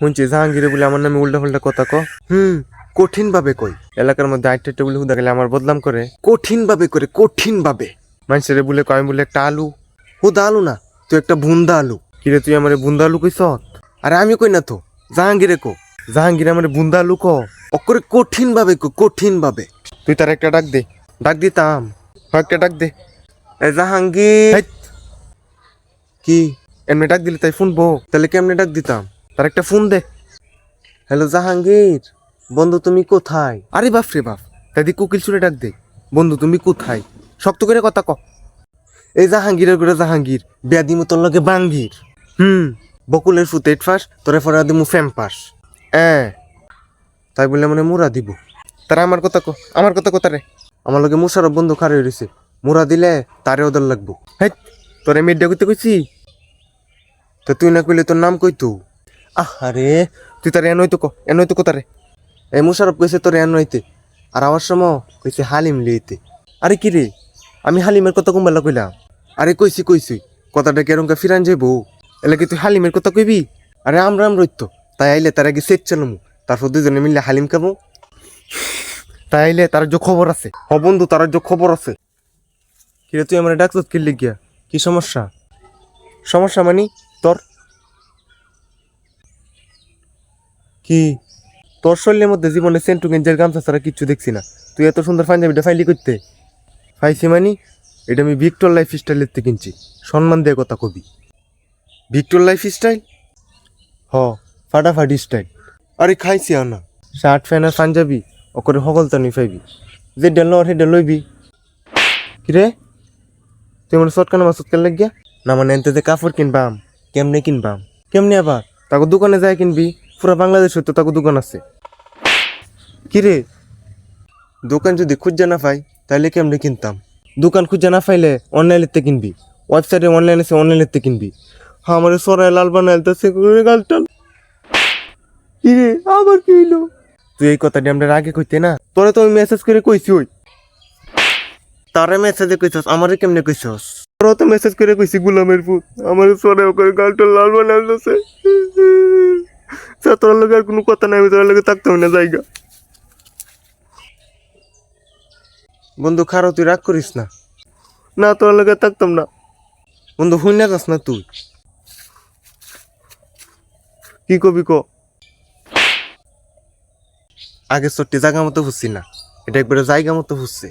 শুনছি জাহাঙ্গীরে বলে আমার নামে উল্টা পাল্টা কথা ক হুম কঠিন ভাবে কই। এলাকার মধ্যে আইটা বলে হুদা গেলে আমার বদনাম করে। কঠিন ভাবে করে কঠিন ভাবে মানুষের বলে কয় বলে একটা আলু। হুদা আলু না তুই একটা বুন্দা আলু। কিরে তুই আমার বুন্দা আলু কইস আরে আমি কই না তো জাহাঙ্গীরে কো জাহাঙ্গীর আমার বুন্দা আলু ক অকরে কঠিন ভাবে কো কঠিন ভাবে তুই তার একটা ডাক দে। ডাক দিতাম। একটা ডাক দে। এ জাহাঙ্গীর। কি? এমনি ডাক দিলে তাই শুনব। তাহলে কেমনে ডাক দিতাম? তার একটা ফোন দে। হ্যালো জাহাঙ্গীর বন্ধু তুমি কোথায়? আরে বাপ রে বাপ দাদি কোকিল সুরে ডাক দে। বন্ধু তুমি কোথায়? শক্ত করে কথা ক। এই জাহাঙ্গীরের করে জাহাঙ্গীর ব্যাধি মতন লগে বাঙ্গির। হুম। বকুলের ফুতে ফাস তোরে ফরা দিমু ফ্যাম পাস। হ্যাঁ তাই বললে মানে মুরা দিব। তারা আমার কথা কো আমার কথা কথা রে আমার লগে মুশারফ বন্ধু খারে রয়েছে মুরা দিলে তারে ওদের লাগবো। হ্যাঁ তোরে মিডিয়া করতে কইছি? তো তুই না কইলে তোর নাম কই তো আরে তুই তার এন হইতো ক এন হইতো কোথারে এই মুশারফ কইছে তোর এন হইতে আর আমার সময় কইছে হালিম লইতে আরে কি রে? আমি হালিমের কথা কমবেলা কইলাম? আরে কইছি কইছি, কথাটা কেরমকা ফিরান যাইবো? এলে কি তুই হালিমের কথা কইবি? আরে আমরা আমরা রইতো, তাই আইলে তার আগে সেট চালামু, তারপর দুজনে মিললে হালিম খাব। তাই আইলে তার যে খবর আছে। হ বন্ধু, তার যে খবর আছে। কিরে তুই আমার ডাকছত কি লিখিয়া কি সমস্যা? সমস্যা মানে? তোর? কি? তোর শরীরের মধ্যে জীবনে সেন্টু গেঞ্জের গামছা ছাড়া কিচ্ছু দেখছি না। তুই এত সুন্দর পাঞ্জাবিটা ফাইলি করতে? ফাইছি মানি, এটা আমি ভিক্টর লাইফ স্টাইলের থেকে কিনছি। সম্মান দিয়ে কথা কবি। Victor life style? হ, ফাটাফাটি স্টাইল। আরে খাইছি আর না শার্ট ফ্যান আর পাঞ্জাবি ওকরে সকলতা নি পাইবি যে ডেল হে ডেল লইবি কিরে তুই মানে শর্টকানা মাসুদ কেন লাগিয়া? না মানে এনতে কাপড় কিনবাম, কেমনে কিনবাম? কেমনে আবার? তাকে দোকানে যায় কিনবি। পুরা বাংলাদেশ তো তাকে দোকান আছে। কিরে? দোকান যদি খুঁজে না পাই, তাহলে কেমনে কিনতাম? দোকান খুঁজে না পাইলে অনলাইনেতে কিনবি। ওয়েবসাইটে অনলাইন আছে অনলাইনেতে কিনবি। হ্যাঁ আমার সরাই লাল বানাইল তো সে গালটাল কিরে, আবার কি হইল? তুই এই কথাটি আমরা আগে কইতে না? তোরে তো আমি মেসেজ করে কইছি ওই। তারে মেসেজে কইছস, আমারে কেমনে কইছস? তোরা তো মেসেজ করে কইছি, গুলামের পুত। আমার সরাই করে গালটা লাল বানাইলছে তোর লগে আর কোনো কথা নাই আমি তোর লগে থাকতে না জায়গা। বন্ধু খারো তুই রাগ করিস না। না তোর লগে থাকতাম না। বন্ধু হুই না যাস না তুই। কি কবি ক? আগে চট্টি জায়গা মতো ফুসছি না। এটা একবারে জায়গা মতো ফুসছে।